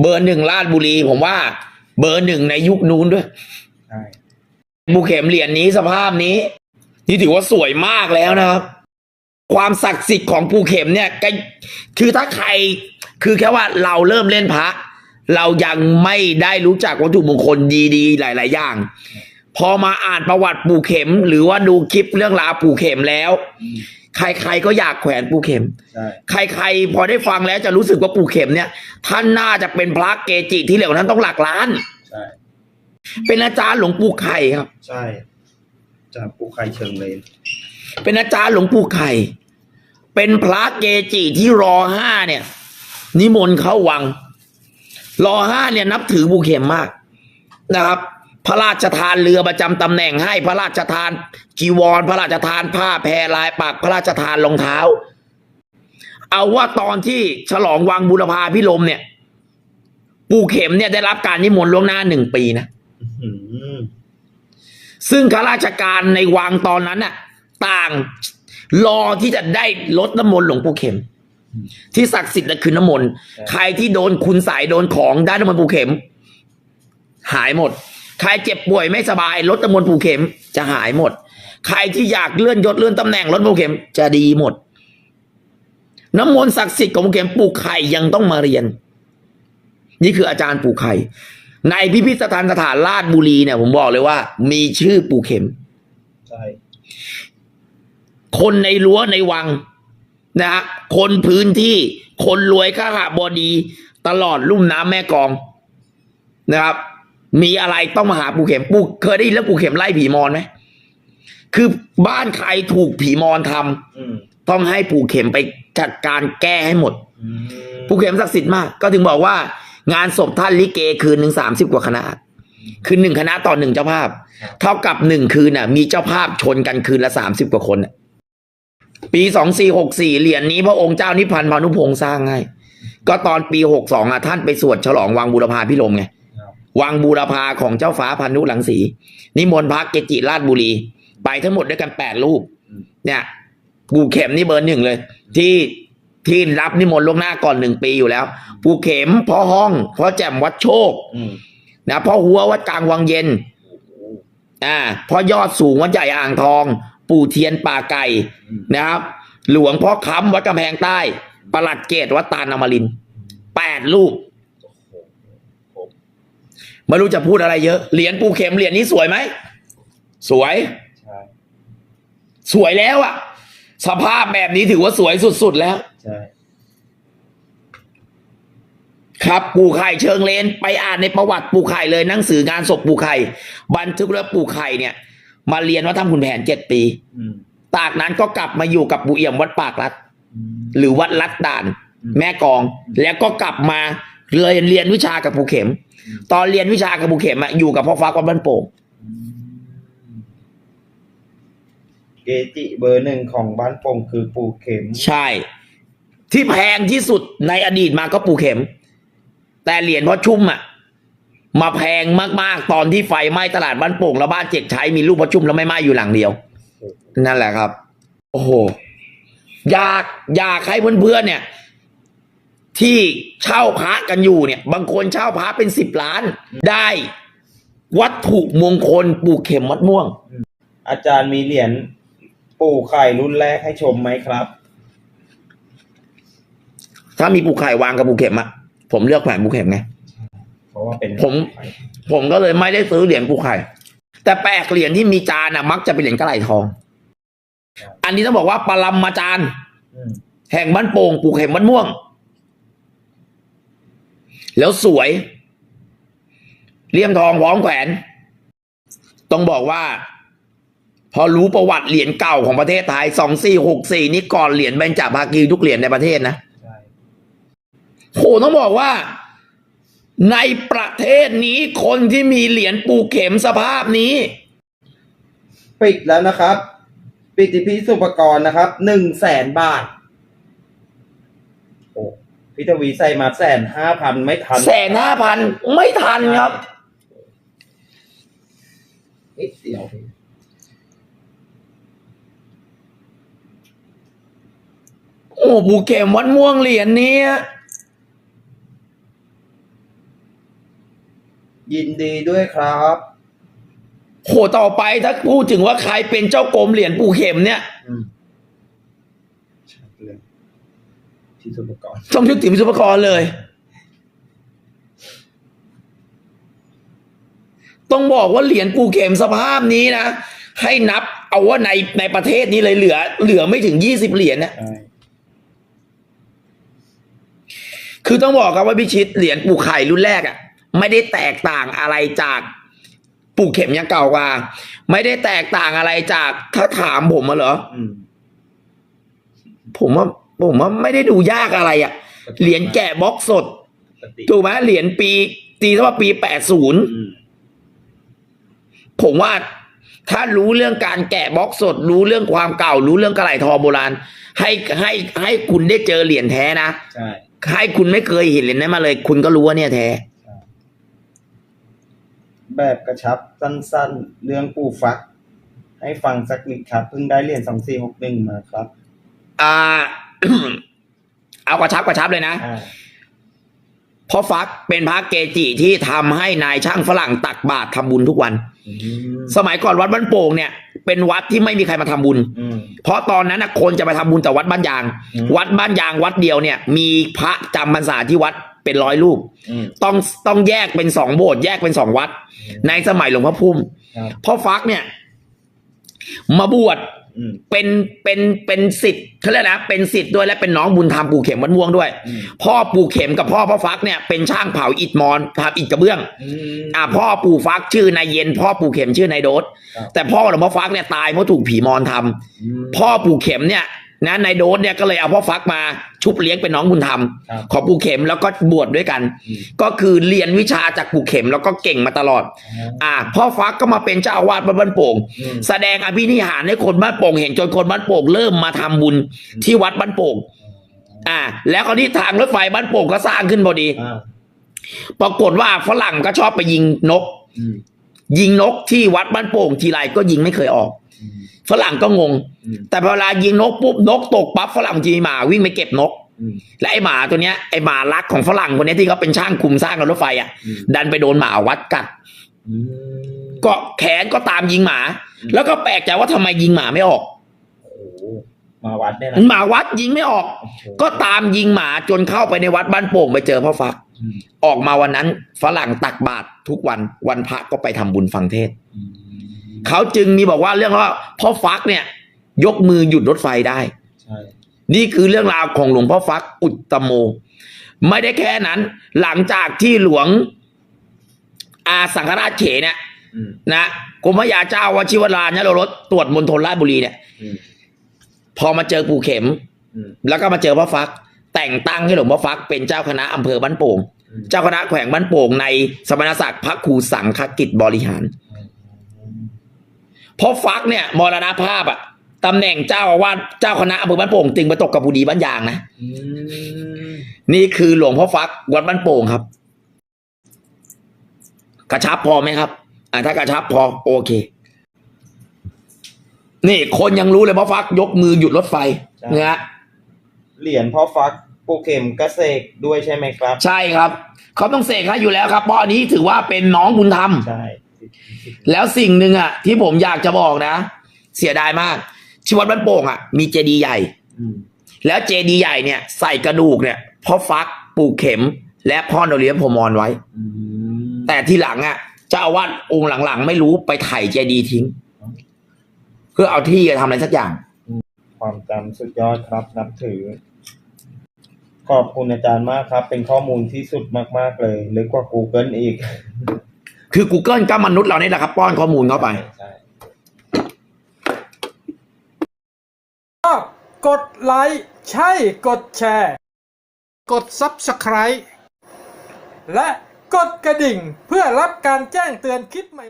เบอร์หนึ่งลาดบุรี ผมว่า เบอร์หนึ่งในยุคนู้นด้วยใช่ปูเข็มเหรียญนี้สภาพนี้ นี่ถือว่าสวยมากแล้วนะครับ ความศักดิ์สิทธิ์ของปูเข็มเนี่ยก็คือถ้าใครคือแค่ว่าเราเริ่มเล่นพระ เรายังไม่ได้รู้จักวัตถุมงคลดีๆ หลาย ๆ อย่าง พอมาอ่านประวัติปูเข็ม หรือว่าดูคลิปเรื่องราวปูเข็มแล้วอืม ใครๆก็อยากแขวนปูเข็มใช่ใครๆพอได้ฟังแล้วจะรู้สึกว่าปูเข็มเนี่ย ท่านน่าจะเป็นพระเกจิที่เหล่านั้นต้องหลักล้าน ใช่ เป็นอาจารย์หลวงปู่ไข่ครับ ใช่จากปูไข่เชิงเลน เป็นอาจารย์หลวงปู่ไข่ เป็นพระเกจิที่รอห้าเนี่ย นิมนต์เข้าวัง รอห้าเนี่ยนับถือปูเข็มมากนะครับ พระราชทานเรือประจำตำแหน่งให้พระราชทานจีวร พระราชทานผ้าแพรลายปักพระราชทานรองเท้า เอาว่าตอนที่ฉลองวังบุรพาพิรมเนี่ยปู่เข็มเนี่ยได้รับการนิมนต์ล่วงหน้าหนึ่งปีนะอืมซึ่งข้าราชการในวังตอนนั้นน่ะ ต่างรอที่จะได้ลดน้ำมนต์หลวงปู่เข็ม ที่ศักดิ์สิทธิ์นั่นคือน้ำมนต์ใครที่โดนคุณสายโดนของได้น้ำมนต์ปู่เข็ม หายหมด ใครเจ็บป่วยไม่สบายลดน้ำมนต์ปู่เข็มจะหายหมด ใครที่อยากเลื่อนยศเลื่อนตำแหน่งลดน้ำมนต์ปู่เข็มจะดีหมด น้ำมนต์ศักดิ์สิทธิ์ของปู่เข็มปู่ไข่ยังต้องมาเรียน นี่คืออาจารย์ปู่ไข่ ในพิพิธภัณฑ์สถานราชบุรีเนี่ย ผมบอกเลยว่า มีชื่อปู่เข็มใช่คนในรั้วในวังนะฮะคนพื้นที่คนรวยข้าหาบดี ตลอดลุ่มน้ำแม่กลองนะครับ มีอะไรต้องมาหาปู่เข็มปู่เคยได้ยินเรื่องปู่เข็มไล่ผีมอนไหมคือบ้านใครถูกผีมอนทำอืมต้องให้ปู่เข็มไปจัดการแก้ให้หมด อืมปู่เข็มศักดิ์สิทธิ์มาก ก็ถึงบอกว่า งานศพท่านลิเกคืนหนึ่งสามสิบกว่าคณะ คือหนึ่งคณะต่อหนึ่งเจ้าภาพ เท่ากับหนึ่งคืนน่ะ มีเจ้าภาพชนกันคืนละสามสิบกว่าคนน่ะปีสองสี่หกสี่เหรียญนี้พระองค์เจ้านิพพันธ์พานุพงศ์สร้างให้ ก็ตอนปีหกสองอะท่านไปสวดฉลองวังบูรพาพิรมไงครับ วังบูรพาของเจ้าฟ้าพันธุหลังสี นิมนต์พระเกจิราชบุรี ไปทั้งหมดด้วยกันแปดรูป เนี่ยปูเข็มนี่เบอร์หนึ่งเลย ที่ที่รับนิมนต์ล่วงหน้าก่อนหนึ่งปีอยู่แล้วปูเข็มพ่อห้องพ่อแจ่มวัดโชคอืมนะพ่อหัววัดกลางวังเย็นอ่าพ่อยอดสูงวัดใหญ่อ่างทอง ปู่เทียนป่าไก่อืมนะครับ หลวงพ่อค้ำวัดกำแพงใต้ประหลัดเกตวัดตาลอมรินทร์แปดรูป ไม่รู้จะพูดอะไรเยอะ เหรียญปูเข็มเหรียญนี้สวยไหม สวยใช่สวยแล้วอะสภาพแบบนี้ถือว่าสวยสุดๆแล้วใช่ครับปู่ไข่เชิงเลน ไปอ่านในประวัติปู่ไข่เลยหนังสืองานศพปู่ไข่บันทึกแล้วปู่ไข่เนี่ย มาเรียนว่าทำคุณแผนเจ็ดปีอืมจากนั้นก็กลับมาอยู่กับปู่เอี่ยมวัดปากรัดอืมหรือวัดลัดด่านอืมแม่กอง แล้วก็กลับมา เรียนเรียนวิชากับปู่เข็มอืมตอนเรียนวิชากับปู่เข็มอะอยู่กับพ่อฟ้าวัดบ้านโป่งอืมเกจิเบอร์หนึ่งของบ้านโป่งคือปูเข็ม ใช่ ที่แพงที่สุดในอดีตมาก็ปู่เข็ม แต่เหรียญพ่อชุ่มอะมาแพงมากๆ ตอนที่ไฟไหม้ตลาดบ้านโป่งแล้วบ้านเจ็กใช้มีรูปพ่อชุ่มแล้วไม่ไหม้อยู่หลังเดียว นั่นแหละครับ โอ้โหอยากอยากให้เพื่อนๆเนี่ย ที่เช่าพระกันอยู่เนี่ย บางคนเช่าพระเป็นสิบล้าน ได้วัตถุมงคลปูเข็มวัดม่วง อาจารย์มีเหรียญปูไข่รุ่นแรกให้ชมไหมครับ ถ้ามีปูไข่วางกับปูเข็มอะผมเลือกแขวนปูเข็มไงเพราะว่าเป็นผม ผมก็เลยไม่ได้ซื้อเหรียญปูไข่ แต่แปลกเหรียญที่มีจานอะมักจะเป็นเหรียญกระไหลทอง อันนี้ต้องบอกว่าปรำมาจารย์อืมแห่งบ้านโป่งปูเข็มบ้านม่วง แล้วสวยเลี่ยมทองพร้อมแขวน ต้องบอกว่า พอรู้ประวัติเหรียญเก่าของประเทศไทยสองสี่หกสี่นี่ก่อนเหรียญเบญจภาคีทุกเหรียญในประเทศนะใช่โหต้องบอกว่า ในประเทศนี้คนที่มีเหรียญปูเข็มสภาพนี้ ปิดแล้วนะครับ ปิดที่พี่สุปกรณ์นะครับหนึ่งแสนบาทโอ้ พี่ทวีใส่มาแสนห้าพันไม่ทันแสนห้าพันไม่ทันครับนิดเดียวโอ้ปูเข็มวัดม่วงเหรียญนี้ยินดีด้วยครับโหต่อไปถ้าพูดถึงว่าใครเป็นเจ้ากรมเหรียญปู่เข็มเนี่ย อืมชัดเลย ที่สุปกรณ์ต้องชุดติ๋มสุภกรเลย ต้องบอกว่าเหรียญปู่เข็มสภาพนี้นะ ให้นับเอาว่าในในประเทศนี้เลยเหลือ เหลือไม่ถึงยี่สิบเหรียญนะ ใช่คือต้องบอกครับว่าพิชิตเหรียญปู่ไข่รุ่นแรกอะ่ะ ไม่ได้แตกต่างอะไรจากปู่เข็มยังเก่ากว่า ไม่ได้แตกต่างอะไรจากถ้าถามผมมาเหรอ อืม ผมว่า ผมว่าไม่ได้ดูยากอะไรอะ่ะ เหรียญแกะบล็อกสดปกติถูกไหมเหรียญปีตีซะว่าปีแปดศูนย์อืมผมว่าถ้ารู้เรื่องการแกะบล็อกสด รู้เรื่องความเก่า รู้เรื่องกระไหลทองโบราณ ให้ให้ให้คุณได้เจอเหรียญแท้นะใช่ให้คุณไม่เคยเห็นเหรียญนั้นมาเลย คุณก็รู้ว่าเนี่ยแท้แบบกระชับสั้นๆ เรื่องปู่ฟัก ให้ฟังสักนิดครับเพิ่งได้เหรียญสองสี่หกหนึ่งมาครับ อ่า เอากระชับกระชับเลยนะอ่าเพราะฟักเป็นพระเกจิที่ทำให้นายช่างฝรั่งตักบาตรทำบุญทุกวันอืมสมัยก่อนวัดบ้านโป่งเนี่ย เป็นวัดที่ไม่มีใครมาทำบุญอืมเพราะตอนนั้นนะคนจะไปทำบุญแต่วัดบ้านยางอืมวัดบ้านยางวัดเดียวเนี่ย มีพระจำพรรษาที่วัดเป็นร้อยรูปอืมต้องต้องแยกเป็นสองโบสถ์แยกเป็นสองวัด ในสมัยหลวงพ่อพุ่มครับพ่อฟักเนี่ย มาบวชอืม เป็นเป็นเป็นสิทธิ์เขาเรียกนะเป็นสิทธิ์ด้วยและเป็นน้องบุญธรรมปู่เข็มวัดม่วงด้วยอืมพ่อปู่เข็มกับพ่อพ่อฟักเนี่ยเป็นช่างเผาอิฐมอนทำอิฐกระเบื้องอืมอ่าพ่อปู่ฟักชื่อนายเย็น พ่อปู่เข็มชื่อนายโดดครับแต่พ่อหลวงพ่อฟักเนี่ยตายเพราะถูกผีมอนทำอืมพ่อปู่เข็มเนี่ย นะนายโดดเนี่ยก็เลยเอาพ่อฟักมาชุบเลี้ยงเป็นน้องบุญธรรมครับของปู่เข็มแล้วก็บวชด้วยกัน อืม ก็คือเรียนวิชาจากปู่เข็มแล้วก็เก่งมาตลอด อ่าพ่อฟักก็มาเป็นเจ้าอาวาสวัดบ้านโป่ง อืม แสดงอภินิหารให้คนบ้านโป่งเห็นจนคนบ้านโป่งเริ่มมาทำบุญที่วัดบ้านโป่ง อ่า แล้วก็ที่ทางรถไฟบ้านโป่งก็สร้างขึ้นพอดี อ่าปรากฏว่าฝรั่งก็ชอบไปยิงนก อืมยิงนกที่วัดบ้านโป่งทีไรก็ยิงไม่เคยออกอืม ฝรั่งก็งงอืมแต่พอเวลายิงนกปุ๊บนกตกปั๊บฝรั่งจีหมาวิ่งไปเก็บนกอืมและไอหมาตัวเนี้ยไอหมารักของฝรั่งคนเนี้ยที่เขาเป็นช่างคุมสร้างรถไฟอะอืมดันไปโดนหมาวัดกัดอืมก็แขนก็ตามยิงหมา แล้วก็แปลกใจว่าทำไมยิงหมาไม่ออกโอ้โหมาวัดเนี่ยนะหมาวัดยิงไม่ออกโอ้โหก็ตามยิงหมาจนเข้าไปในวัดบ้านโป่งไปเจอพ่อฟักอืมออกมาวันนั้นฝรั่งตักบาตรทุกวันวันพระก็ไปทำบุญฟังเทศน์อืม เขาจึงมีบอกว่าเรื่องว่าพ่อฟักเนี่ย ยกมือหยุดรถไฟได้ใช่นี่คือเรื่องราวของหลวงพ่อฟักอุตตโม ไม่ได้แค่นั้น หลังจากที่หลวงอาสังฆราชเขเนี่ยอืมนะกรมพระยาเจ้าวชิวราชนรสตรวจมณฑลราชบุรีเนี่ยอืมพอมาเจอปู่เข็มอืมแล้วก็มาเจอพ่อฟัก แต่งตั้งให้หลวงพ่อฟัก เป็นเจ้าคณะอำเภอบ้านโป่งอืมเจ้าคณะแขวงบ้านโป่งในสมณศักดิ์พระครูสังฆกิจบริหาร เพราะฟักเนี่ยมรณภาพอะตำแหน่งเจ้าอาวาสเจ้าคณะอำเภอบ้านโป่งจึงไปตกกับผู้ดีบ้านยางนะอืมนี่คือหลวงพ่อฟักวัดบ้านโป่งครับ กระชับพอไหมครับอ่าถ้ากระชับพอโอเค นี่คนยังรู้เลยพ่อฟัก ยกมือหยุดรถไฟเนี่ยฮะเหรียญพ่อฟักปูเข็มกระเสกด้วยใช่ไหมครับ ใช่ครับ เขาต้องเสกให้อยู่แล้วครับเพราะอันนี้ถือว่าเป็นน้องบุญธรรม ใช่ แล้วสิ่งหนึ่งอะ ที่ผมอยากจะบอกนะ เสียดายมากที่วัดบ้านโป่งอะ มีเจดีย์ใหญ่ แล้วเจดีย์ใหญ่เนี่ย ใส่กระดูกเนี่ยพ่อฟักปลูกเข็ม และพ่อโนเลียมโพมอนไว้ แต่ทีหลังอะเจ้าอาวาสองค์หลังๆ ไม่รู้ไปไถ่เจดีย์ทิ้ง เพื่อเอาที่จะทำอะไรสักอย่าง ความจำสุดยอดครับนับถือ ขอบคุณอาจารย์มากครับ เป็นข้อมูลที่สุดมาก ๆ เลย ลึกกว่า Google อีก คือ Google ก็มนุษย์เรานี่แหละครับ ป้อนข้อมูลเข้าไป ใช่ก็กดไลค์ใช่กดแชร์ กด Subscribe และกดกระดิ่งเพื่อรับการแจ้งเตือนคลิปใหม่ๆ